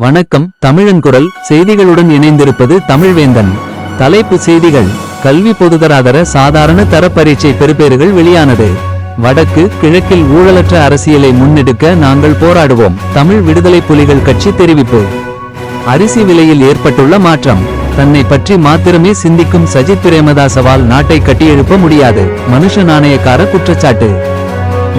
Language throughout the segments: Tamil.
வணக்கம் தமிழன் குரல். செய்திகளுடன் இணைந்திருப்பது தமிழ்வேந்தன். தலைப்பு செய்திகள். கல்வி பொதுதராதர சாதாரண தர பரீட்சை பெறுபேறுகள் வெளியானது. வடக்கு கிழக்கில் ஊழலற்ற அரசியலை முன்னெடுக்க நாங்கள் போராடுவோம். தமிழ் விடுதலை புலிகள் கட்சி தெரிவிப்பு. அரிசி விலையில் ஏற்பட்டுள்ள மாற்றம். தன்னை பற்றி மாத்திரமே சிந்திக்கும் சஜித் பிரேமதாசவால் நாட்டை கட்டியெழுப்ப முடியாது. மனுஷ நாணயக்கார குற்றச்சாட்டு.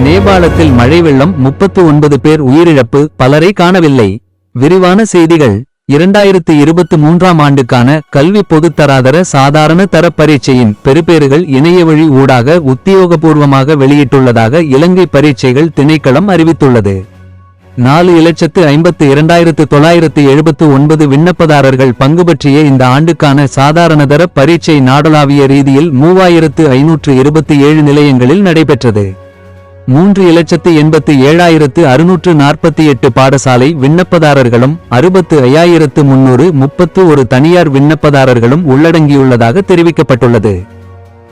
நேபாளத்தில் மழை வெள்ளம் முப்பத்து ஒன்பது பேர் உயிரிழப்பு. பலரை காணவில்லை. விரிவான செய்திகள். இரண்டாயிரத்து இருபத்து மூன்றாம் ஆண்டுக்கான கல்வி பொதுத்தராதர சாதாரண தர பரீட்சையின் பெறுபேறுகள் இணைய வழி ஊடாக உத்தியோகபூர்வமாக வெளியிட்டுள்ளதாக இலங்கை பரீட்சைகள் திணைக்களம் அறிவித்துள்ளது. நாலு இலட்சத்து ஐம்பத்து இரண்டாயிரத்து தொள்ளாயிரத்து எழுபத்து ஒன்பது விண்ணப்பதாரர்கள் பங்குபற்றிய இந்த ஆண்டுக்கான சாதாரணதர பரீட்சை நாடளாவிய ரீதியில் மூவாயிரத்து ஐநூற்று இருபத்தி ஏழு நிலையங்களில் நடைபெற்றது. மூன்று இலட்சத்து எண்பத்து ஏழாயிரத்து அறுநூற்று நாற்பத்தி எட்டு பாடசாலை விண்ணப்பதாரர்களும் அறுபத்து ஐயாயிரத்து முன்னூறு முப்பத்து ஒரு தனியார் விண்ணப்பதாரர்களும் உள்ளடங்கியுள்ளதாக தெரிவிக்கப்பட்டுள்ளது.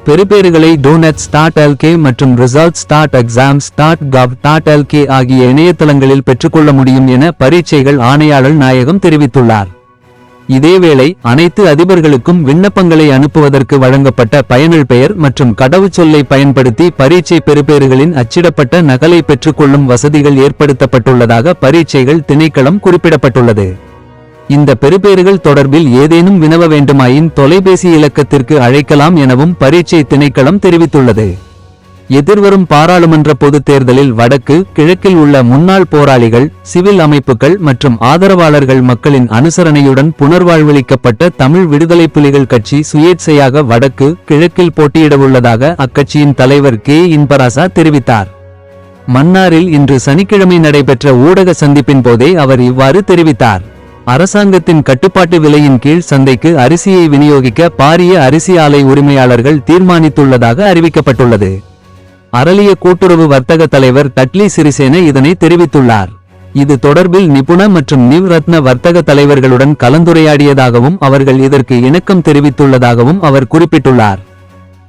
பெறுபேறுகளை டோனட் ஸ்டாட் எல்கே மற்றும் result dot exam dot gov dot LK ஆகிய இணையதளங்களில் பெற்றுக்கொள்ள முடியும் என பரீட்சைகள் ஆணையாளர் நாயகம் தெரிவித்துள்ளார். இதேவேளை அனைத்து அதிபர்களுக்கும் விண்ணப்பங்களை அனுப்புவதற்கு வழங்கப்பட்ட பயனர் பெயர் மற்றும் கடவுச்சொல்லை பயன்படுத்தி பரீட்சை பெறுபேறுகளின் அச்சிடப்பட்ட நகலை பெற்றுக்கொள்ளும் வசதிகள் ஏற்படுத்தப்பட்டுள்ளதாக பரீட்சைகள் திணைக்களம் குறிப்பிடப்பட்டுள்ளது. இந்த பெறுபேறுகள் தொடர்பில் ஏதேனும் வினவ வேண்டுமாயின் தொலைபேசி இலக்கத்திற்கு அழைக்கலாம் எனவும் பரீட்சை திணைக்களம் தெரிவித்துள்ளது. எதிர்வரும் பாராளுமன்ற பொதுத் தேர்தலில் வடக்கு கிழக்கில் உள்ள முன்னாள் போராளிகள் சிவில் அமைப்புகள் மற்றும் ஆதரவாளர்கள் மக்களின் அனுசரணையுடன் புனர்வாழ்வளிக்கப்பட்ட தமிழ் விடுதலை புலிகள் கட்சி சுயேட்சையாக வடக்கு கிழக்கில் போட்டியிடவுள்ளதாக அக்கட்சியின் தலைவர் கே. இன்பராசா தெரிவித்தார். மன்னாரில் இன்று சனிக்கிழமை நடைபெற்ற ஊடக சந்திப்பின் போதே அவர் இவ்வாறு தெரிவித்தார். அரசாங்கத்தின் கட்டுப்பாட்டு விலையின் கீழ் சந்தைக்கு அரிசியை விநியோகிக்க பாரிய அரிசி ஆலை உரிமையாளர்கள் தீர்மானித்துள்ளதாக அறிவிக்கப்பட்டுள்ளது. அரளிய கூட்டுறவு வர்த்தக தலைவர் தட்லி சிறிசேன இதனை தெரிவித்துள்ளார். இது தொடர்பில் நிபுண மற்றும் நிவ் ரத்ன வர்த்தக தலைவர்களுடன் கலந்துரையாடியதாகவும் அவர்கள் இதற்கு இணக்கம் தெரிவித்துள்ளதாகவும் அவர் குறிப்பிட்டுள்ளார்.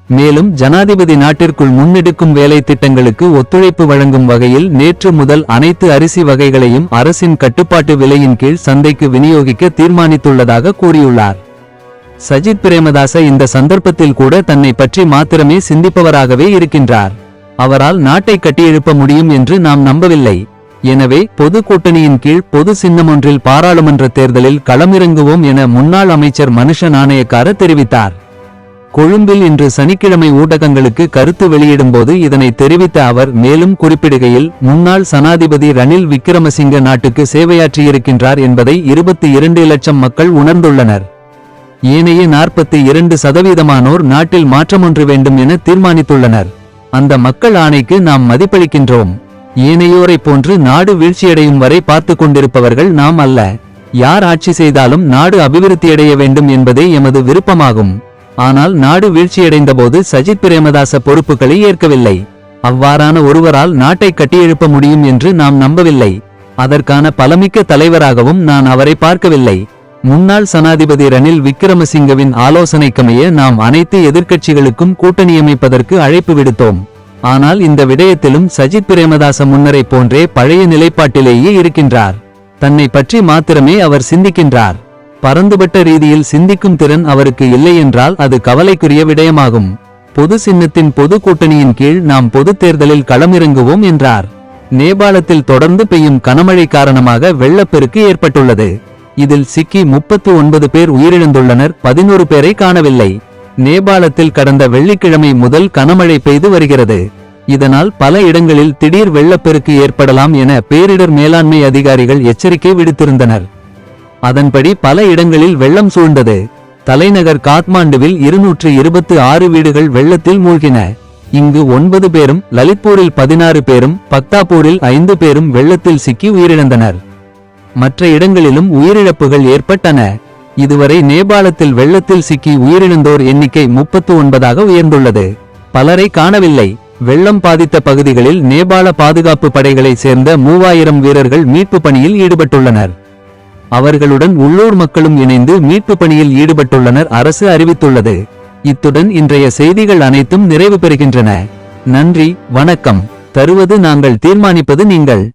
மேலும் ஜனாதிபதி நாட்டிற்குள் முன்னெடுக்கும் வேலை திட்டங்களுக்கு ஒத்துழைப்பு வழங்கும் வகையில் நேற்று முதல் அனைத்து அரிசி வகைகளையும் அரசின் கட்டுப்பாட்டு விலையின் கீழ் சந்தைக்கு விநியோகிக்க தீர்மானித்துள்ளதாக கூறியுள்ளார். சஜித் பிரேமதாச இந்த சந்தர்ப்பத்தில் கூட தன்னை பற்றி மாத்திரமே சிந்திப்பவராகவே இருக்கின்றார். அவரால் நாட்டை கட்டியெழுப்ப முடியும் என்று நாம் நம்பவில்லை. எனவே பொது கூட்டணியின் கீழ் பொது சின்னம் ஒன்றில் பாராளுமன்ற தேர்தலில் களமிறங்குவோம் என முன்னாள் அமைச்சர் மனுஷ நாணயக்கார தெரிவித்தார். கொழும்பில் இன்று சனிக்கிழமை ஊடகங்களுக்கு கருத்து வெளியிடும்போது இதனை தெரிவித்த அவர் மேலும் குறிப்பிடுகையில் முன்னாள் சனாதிபதி ரணில் விக்ரமசிங்க நாட்டுக்கு சேவையாற்றியிருக்கின்றார் என்பதை இருபத்தி இரண்டு லட்சம் மக்கள் உணர்ந்துள்ளனர். ஏனைய நாற்பத்தி இரண்டு சதவீதமானோர் நாட்டில் மாற்றமொன்று வேண்டும் என தீர்மானித்துள்ளனர். அந்த மக்கள் ஆணைக்கு நாம் மதிப்பளிக்கின்றோம். ஏனையோரைப் போன்று நாடு வீழ்ச்சியடையும் வரை பார்த்து கொண்டிருப்பவர்கள் நாம் அல்ல. யார் ஆட்சி செய்தாலும் நாடு அபிவிருத்தியடைய வேண்டும் என்பதே எமது விருப்பமாகும். ஆனால் நாடு வீழ்ச்சியடைந்தபோது சஜித் பிரேமதாச பொறுப்புகளை ஏற்கவில்லை. அவ்வாறான ஒருவரால் நாட்டை கட்டியெழுப்ப முடியும் என்று நாம் நம்பவில்லை. அதற்கான பலமிக்க தலைவராகவும் நான் அவரை பார்க்கவில்லை. முன்னாள் சனாதிபதி ரணில் விக்ரமசிங்கவின் ஆலோசனைக்கமைய நாம் அனைத்து எதிர்க்கட்சிகளுக்கும் கூட்டணியமைப்பதற்கு அழைப்பு விடுத்தோம். ஆனால் இந்த விடயத்திலும் சஜித் பிரேமதாச முன்னரை போன்றே பழைய நிலைப்பாட்டிலேயே இருக்கின்றார். தன்னை பற்றி மாத்திரமே அவர் சிந்திக்கின்றார். பரந்துபட்ட ரீதியில் சிந்திக்கும் திறன் அவருக்கு இல்லை என்றால் அது கவலைக்குரிய விடயமாகும். பொது சின்னத்தின் பொது கூட்டணியின் கீழ் நாம் பொதுத் தேர்தலில் களமிறங்குவோம் என்றார். நேபாளத்தில் தொடர்ந்து பெய்யும் கனமழை காரணமாக வெள்ளப்பெருக்கு ஏற்பட்டுள்ளது. இதில் சிக்கி முப்பத்து ஒன்பது பேர் உயிரிழந்துள்ளனர் பதினோரு பேரை காணவில்லை. நேபாளத்தில் கடந்த வெள்ளிக்கிழமை முதல் கனமழை பெய்து வருகிறது. இதனால் பல இடங்களில் திடீர் வெள்ளப்பெருக்கு ஏற்படலாம் என பேரிடர் மேலாண்மை அதிகாரிகள் எச்சரிக்கை விடுத்திருந்தனர். அதன்படி பல இடங்களில் வெள்ளம் சூழ்ந்தது. தலைநகர் காத்மாண்டுவில் இருநூற்று இருபத்து ஆறு வீடுகள் வெள்ளத்தில் மூழ்கின. இங்கு ஒன்பது பேரும் லலித்பூரில் பதினாறு பேரும் பக்தாபூரில் ஐந்து பேரும் வெள்ளத்தில் சிக்கி உயிரிழந்தனர். மற்ற இடங்களிலும் உயிரிழப்புகள் ஏற்பட்டன. இதுவரை நேபாளத்தில் வெள்ளத்தில் சிக்கி உயிரிழந்தோர் எண்ணிக்கை முப்பத்து ஒன்பதாக உயர்ந்துள்ளது. பலரை காணவில்லை. வெள்ளம் பாதித்த பகுதிகளில் நேபாள பாதுகாப்பு படைகளை சேர்ந்த மூவாயிரம் வீரர்கள் மீட்பு பணியில் ஈடுபட்டுள்ளனர். அவர்களுடன் உள்ளூர் மக்களும் இணைந்து மீட்பு பணியில் ஈடுபட்டுள்ளனர் அரசு அறிவித்துள்ளது. இத்துடன் இன்றைய செய்திகள் அனைத்தும் நிறைவு பெறுகின்றன. நன்றி வணக்கம். தருவது நாங்கள் தீர்மானிப்பது நீங்கள்.